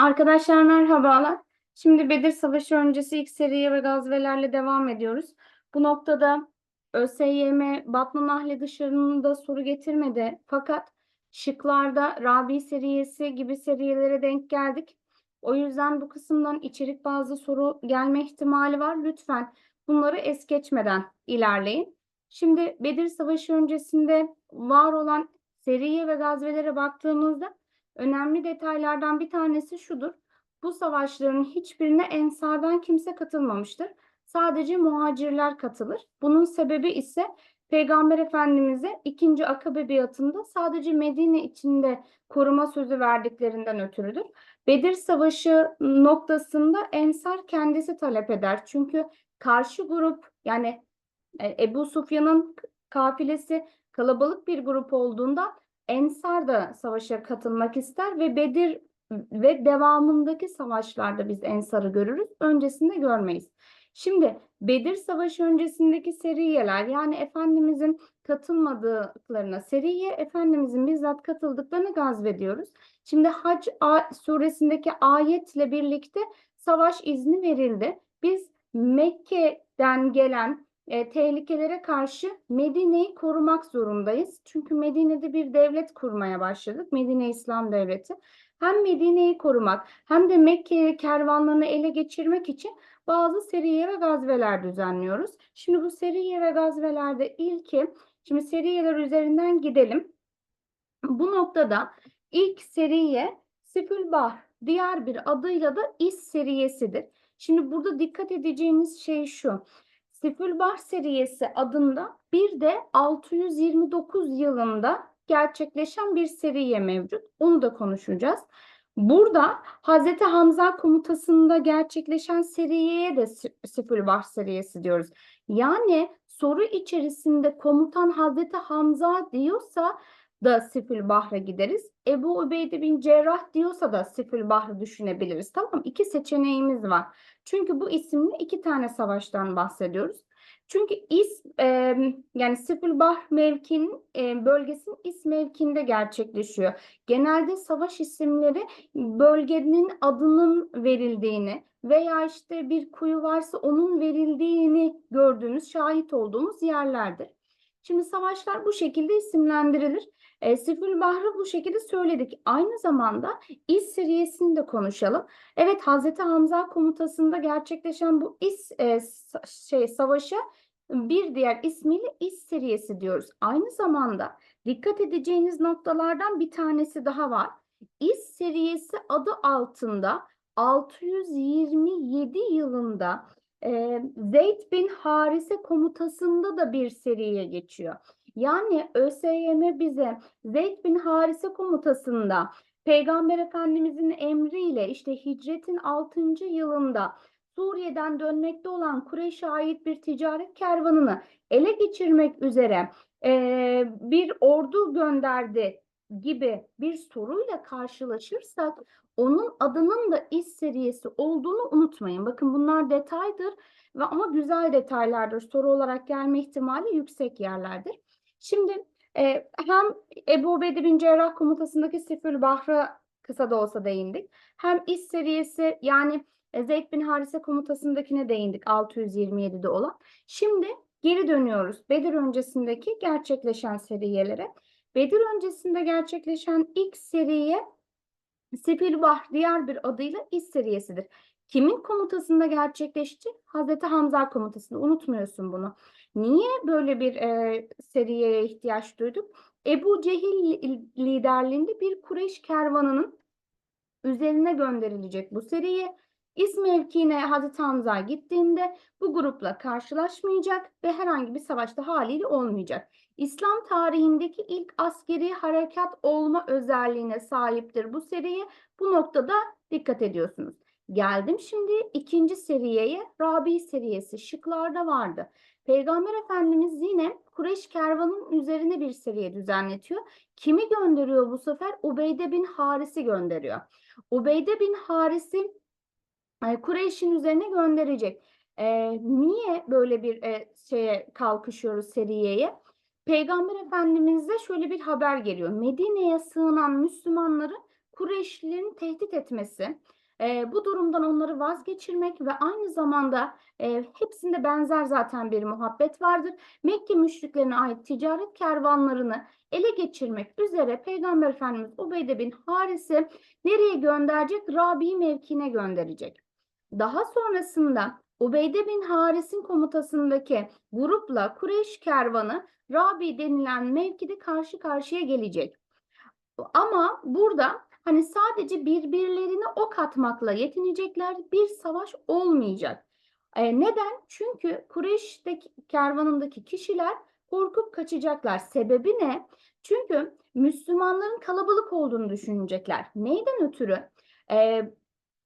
Arkadaşlar merhabalar. Şimdi Bedir Savaşı öncesi ilk seriye ve gazvelerle devam ediyoruz. Bu noktada ÖSYM Batman Nahli dışarında soru getirmedi. Fakat şıklarda Rabi seriyesi gibi seriyelere denk geldik. O yüzden bu kısımdan içerik bazı soru gelme ihtimali var. Lütfen bunları es geçmeden ilerleyin. Şimdi Bedir Savaşı öncesinde var olan seriye ve gazvelere baktığımızda Önemli detaylardan bir tanesi şudur. Bu savaşların hiçbirine ensardan kimse katılmamıştır. Sadece muhacirler katılır. Bunun sebebi ise Peygamber Efendimiz'e ikinci Akabe biatında sadece Medine içinde koruma sözü verdiklerinden ötürüdür. Bedir Savaşı noktasında Ensar kendisi talep eder. Çünkü karşı grup yani e, Ebu Sufyan'ın kafilesi kalabalık bir grup olduğunda Ensar da savaşa katılmak ister ve Bedir ve devamındaki savaşlarda biz Ensar'ı görürüz. Öncesinde görmeyiz. Şimdi Bedir Savaşı öncesindeki seriyeler yani Efendimizin katılmadıklarına seriye Efendimizin bizzat katıldıklarını gazvediyoruz. Şimdi Hac suresindeki ayetle birlikte savaş izni verildi. Biz Mekke'den gelen e, tehlikelere karşı Medine'yi korumak zorundayız. Çünkü Medine'de bir devlet kurmaya başladık. Medine İslam Devleti. Hem Medine'yi korumak hem de Mekke kervanlarını ele geçirmek için bazı seriye ve gazveler düzenliyoruz. Şimdi bu seriye ve gazvelerde ilki, şimdi seriyeler üzerinden gidelim. Bu noktada ilk seriye Sifülbah diğer bir adıyla da İs seriyesidir. Şimdi burada dikkat edeceğiniz şey şu. Sifülbah seriyesi adında bir de 629 yılında gerçekleşen bir seriye mevcut. Onu da konuşacağız. Burada Hazreti Hamza komutasında gerçekleşen seriyeye de Sifülbah seriyesi diyoruz. Yani soru içerisinde komutan Hazreti Hamza diyorsa da Sifil Bahre gideriz. Ebu Ubeyde bin Cerrah diyorsa da Sifil Bahri düşünebiliriz. Tamam İki seçeneğimiz var. Çünkü bu isimli iki tane savaştan bahsediyoruz. Çünkü is e, yani Sifilbah mevkinin e, bölgesinin is mevkinde gerçekleşiyor. Genelde savaş isimleri bölgenin adının verildiğini veya işte bir kuyu varsa onun verildiğini gördüğümüz, şahit olduğumuz yerlerdir. Şimdi savaşlar bu şekilde isimlendirilir. E, Sifül Bahr'ı bu şekilde söyledik. Aynı zamanda İz seriyesini de konuşalım. Evet Hazreti Hamza komutasında gerçekleşen bu İz e, şey savaşa bir diğer ismiyle İz seriyesi diyoruz. Aynı zamanda dikkat edeceğiniz noktalardan bir tanesi daha var. İz seriyesi adı altında 627 yılında e, Zeyd bin Harise komutasında da bir seriye geçiyor. Yani ÖSYM bize Zeyd bin Harise komutasında Peygamber Efendimizin emriyle işte hicretin 6. yılında Suriye'den dönmekte olan Kureyş'e ait bir ticaret kervanını ele geçirmek üzere e, bir ordu gönderdi gibi bir soruyla karşılaşırsak onun adının da iş seriyesi olduğunu unutmayın. Bakın bunlar detaydır ve ama güzel detaylardır. Soru olarak gelme ihtimali yüksek yerlerdir. Şimdi e, hem Ebu Ubeyde bin Cerrah komutasındaki Sifül Bahr'a kısa da olsa değindik. Hem iş seriyesi yani e, Zeyd bin Harise komutasındakine değindik 627'de olan. Şimdi geri dönüyoruz Bedir öncesindeki gerçekleşen seriyelere. Bedir öncesinde gerçekleşen ilk seriye Sefilbah diğer bir adıyla İş seriyesidir. Kimin komutasında gerçekleşti? Hazreti Hamza komutasında. Unutmuyorsun bunu. Niye böyle bir e, seriyeye ihtiyaç duyduk? Ebu Cehil liderliğinde bir Kureyş kervanının üzerine gönderilecek bu seriye. İz mevkiine Hazreti Hamza gittiğinde bu grupla karşılaşmayacak ve herhangi bir savaşta haliyle olmayacak. İslam tarihindeki ilk askeri harekat olma özelliğine sahiptir bu seriye. Bu noktada dikkat ediyorsunuz. Geldim şimdi ikinci seriyeye. Rabi seriyesi şıklarda vardı. Peygamber Efendimiz yine Kureyş kervanın üzerine bir seriye düzenletiyor. Kimi gönderiyor bu sefer? Ubeyde bin Haris'i gönderiyor. Ubeyde bin Haris'i Kureyş'in üzerine gönderecek. E, niye böyle bir e, şeye kalkışıyoruz seriyeye? Peygamber Efendimiz'e şöyle bir haber geliyor. Medine'ye sığınan Müslümanları Kureyşlilerin tehdit etmesi, e, bu durumdan onları vazgeçirmek ve aynı zamanda e, hepsinde benzer zaten bir muhabbet vardır. Mekke müşriklerine ait ticaret kervanlarını ele geçirmek üzere Peygamber Efendimiz Ubeyde bin Haris'i nereye gönderecek? Rabi mevkine gönderecek. Daha sonrasında Ubeyde bin Haris'in komutasındaki grupla Kureyş kervanı Rabi denilen mevkide karşı karşıya gelecek. Ama burada hani sadece birbirlerine ok atmakla yetinecekler bir savaş olmayacak. E, neden? Çünkü Kureyş'teki kervanındaki kişiler korkup kaçacaklar. Sebebi ne? Çünkü Müslümanların kalabalık olduğunu düşünecekler. Neyden ötürü? E,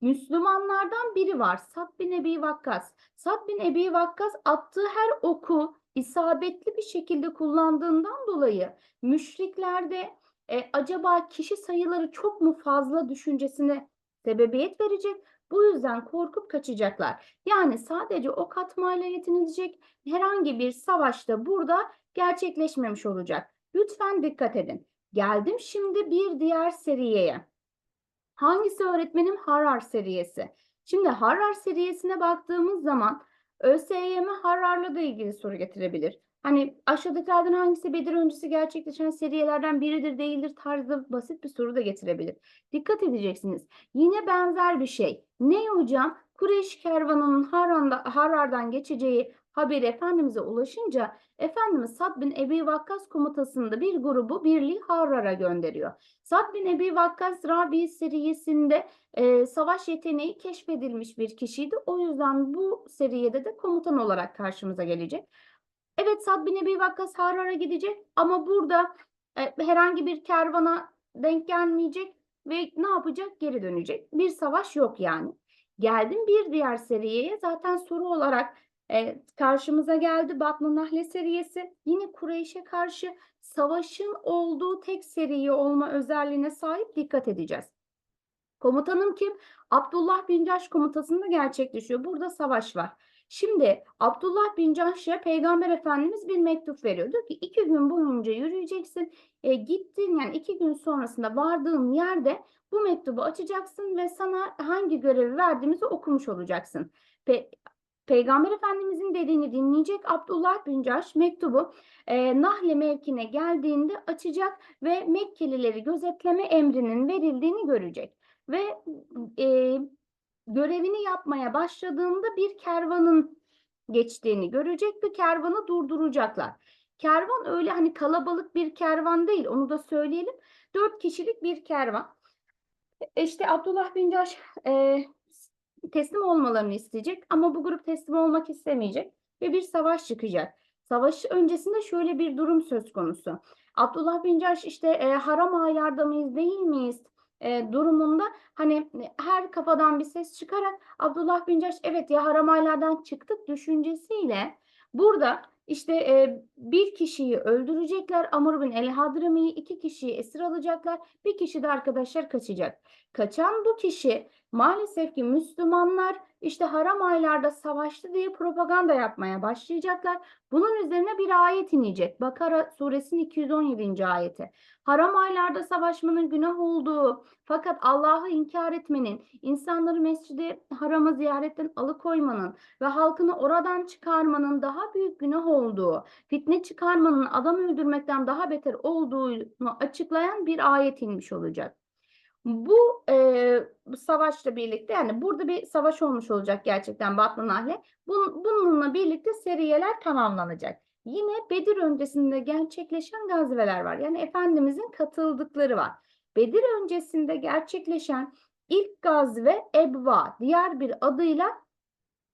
Müslümanlardan biri var. Sad bin Ebi Vakkas. Sad bin Ebi Vakkas attığı her oku isabetli bir şekilde kullandığından dolayı müşriklerde e, acaba kişi sayıları çok mu fazla düşüncesine sebebiyet verecek. Bu yüzden korkup kaçacaklar. Yani sadece ok atmayla yetinilecek herhangi bir savaşta burada gerçekleşmemiş olacak. Lütfen dikkat edin. Geldim şimdi bir diğer seriyeye. Hangisi öğretmenim? Harar seriyesi. Şimdi Harar seriyesine baktığımız zaman ÖSYM Harar'la da ilgili soru getirebilir. Hani aşağıdakilerden hangisi Bedir öncesi gerçekleşen seriyelerden biridir değildir tarzı basit bir soru da getirebilir. Dikkat edeceksiniz. Yine benzer bir şey. Ne hocam? Kureyş kervanının Harar'dan geçeceği haberi Efendimiz'e ulaşınca Efendimiz Sad bin Ebi Vakkas komutasında bir grubu birliği Harar'a gönderiyor. Sad bin Ebi Vakkas Rabi seriyesinde e, savaş yeteneği keşfedilmiş bir kişiydi. O yüzden bu seriyede de komutan olarak karşımıza gelecek. Evet Sad bin Ebi Vakkas Harar'a gidecek ama burada e, herhangi bir kervana denk gelmeyecek ve ne yapacak? Geri dönecek. Bir savaş yok yani. Geldim bir diğer seriyeye zaten soru olarak e, karşımıza geldi Batman Nahle seriyesi. Yine Kureyş'e karşı savaşın olduğu tek seriye olma özelliğine sahip dikkat edeceğiz. Komutanım kim? Abdullah bin Caş komutasında gerçekleşiyor. Burada savaş var. Şimdi Abdullah bin Cahş'e Peygamber Efendimiz bir mektup veriyor. Diyor ki iki gün boyunca yürüyeceksin. E, gittin yani iki gün sonrasında vardığın yerde bu mektubu açacaksın ve sana hangi görevi verdiğimizi okumuş olacaksın. Pe Peygamber Efendimizin dediğini dinleyecek Abdullah bin Cahş mektubu e, Nahle mevkine geldiğinde açacak ve Mekkelileri gözetleme emrinin verildiğini görecek. Ve e, görevini yapmaya başladığında bir kervanın geçtiğini görecek ve kervanı durduracaklar. Kervan öyle hani kalabalık bir kervan değil onu da söyleyelim. Dört kişilik bir kervan. E, İşte Abdullah bin Caş e, teslim olmalarını isteyecek ama bu grup teslim olmak istemeyecek ve bir savaş çıkacak. Savaş öncesinde şöyle bir durum söz konusu. Abdullah bin Caş işte e, haram aylarda mıyız değil miyiz e, durumunda hani her kafadan bir ses çıkarak Abdullah bin Caş evet ya haram aylardan çıktık düşüncesiyle burada işte e, bir kişiyi öldürecekler Amr bin el Hadrami'yi iki kişiyi esir alacaklar bir kişi de arkadaşlar kaçacak. Kaçan bu kişi maalesef ki Müslümanlar işte haram aylarda savaştı diye propaganda yapmaya başlayacaklar. Bunun üzerine bir ayet inecek. Bakara suresinin 217. ayeti. Haram aylarda savaşmanın günah olduğu fakat Allah'ı inkar etmenin, insanları mescidi harama ziyaretten alıkoymanın ve halkını oradan çıkarmanın daha büyük günah olduğu, fitne çıkarmanın adam öldürmekten daha beter olduğunu açıklayan bir ayet inmiş olacak. Bu e, savaşla birlikte yani burada bir savaş olmuş olacak gerçekten Batman Nahle. Bun, bununla birlikte seriyeler tamamlanacak. Yine Bedir öncesinde gerçekleşen gazveler var. Yani Efendimizin katıldıkları var. Bedir öncesinde gerçekleşen ilk gazve Ebva, diğer bir adıyla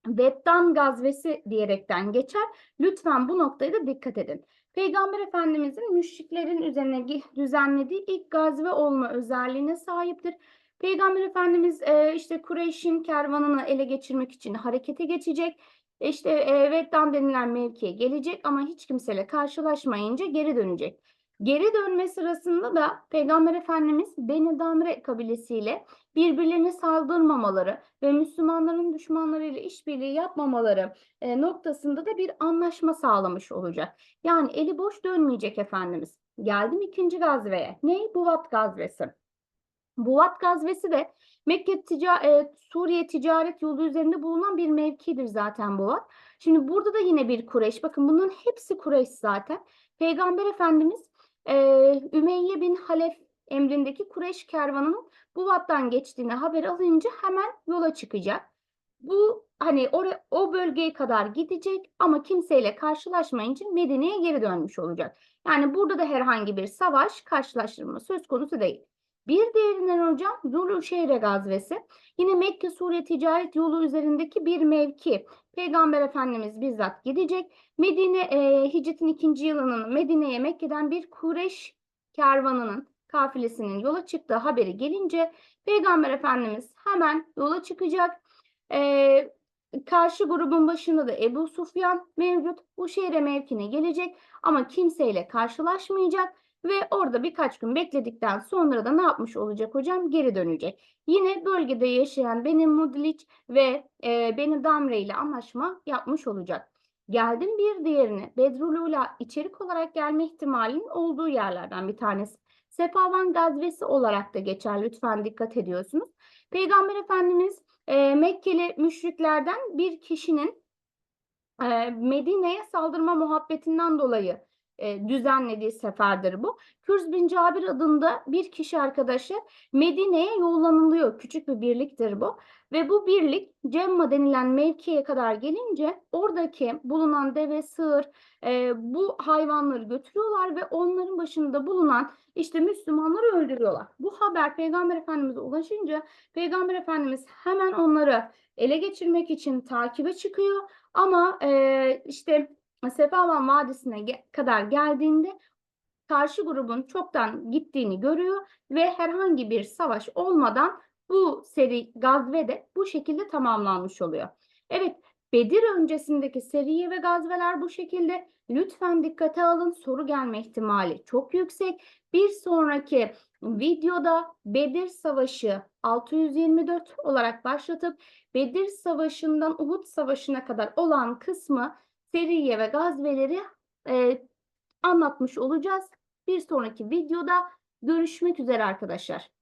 Vettan gazvesi diyerekten geçer. Lütfen bu noktaya da dikkat edin. Peygamber Efendimizin müşriklerin üzerine düzenlediği ilk gazve olma özelliğine sahiptir. Peygamber Efendimiz e, işte Kureyş'in kervanını ele geçirmek için harekete geçecek. İşte e, Veddan denilen mevkiye gelecek ama hiç kimseyle karşılaşmayınca geri dönecek. Geri dönme sırasında da Peygamber Efendimiz Beni Damre kabilesiyle birbirlerine saldırmamaları ve Müslümanların düşmanlarıyla işbirliği yapmamaları e, noktasında da bir anlaşma sağlamış olacak. Yani eli boş dönmeyecek Efendimiz. Geldim ikinci gazveye. Ne? Buvat gazvesi. Buvat gazvesi de Mekke tica e, Suriye ticaret yolu üzerinde bulunan bir mevkidir zaten Buvat. Şimdi burada da yine bir Kureyş. Bakın bunların hepsi Kureyş zaten. Peygamber Efendimiz e, Ümeyye bin Halef emrindeki Kureyş kervanının Buvat'tan geçtiğini haber alınca hemen yola çıkacak. Bu hani oraya, o bölgeye kadar gidecek ama kimseyle karşılaşmayınca Medine'ye geri dönmüş olacak. Yani burada da herhangi bir savaş karşılaştırma söz konusu değil. Bir diğerinden hocam Zuluşehre gazvesi. Yine Mekke Suriye ticaret yolu üzerindeki bir mevki. Peygamber Efendimiz bizzat gidecek. Medine e, hicretin ikinci yılının Medine'ye Mekke'den bir Kureş kervanının kafilesinin yola çıktığı haberi gelince Peygamber Efendimiz hemen yola çıkacak. E, karşı grubun başında da Ebu Sufyan mevcut. Bu şehre mevkine gelecek ama kimseyle karşılaşmayacak ve orada birkaç gün bekledikten sonra da ne yapmış olacak hocam? Geri dönecek. Yine bölgede yaşayan Beni Mudlic ve e, Beni Damre ile anlaşma yapmış olacak. Geldim bir diğerine Bedrulula içerik olarak gelme ihtimalinin olduğu yerlerden bir tanesi. Sefavan gazvesi olarak da geçer. Lütfen dikkat ediyorsunuz. Peygamber Efendimiz e, Mekkeli müşriklerden bir kişinin e, Medine'ye saldırma muhabbetinden dolayı e, düzenlediği seferdir bu. Kürz bin Cabir adında bir kişi arkadaşı Medine'ye yollanılıyor. Küçük bir birliktir bu. Ve bu birlik Cemma denilen mevkiye kadar gelince oradaki bulunan deve, sığır e, bu hayvanları götürüyorlar ve onların başında bulunan işte Müslümanları öldürüyorlar. Bu haber Peygamber Efendimiz'e ulaşınca Peygamber Efendimiz hemen onları ele geçirmek için takibe çıkıyor. Ama e, işte Sefavan Vadisi'ne kadar geldiğinde karşı grubun çoktan gittiğini görüyor ve herhangi bir savaş olmadan bu seri gazve de bu şekilde tamamlanmış oluyor. Evet, Bedir öncesindeki seriye ve gazveler bu şekilde. Lütfen dikkate alın. Soru gelme ihtimali çok yüksek. Bir sonraki videoda Bedir Savaşı 624 olarak başlatıp Bedir Savaşı'ndan Uhud Savaşı'na kadar olan kısmı seriye ve gazveleri e, anlatmış olacağız. Bir sonraki videoda görüşmek üzere arkadaşlar.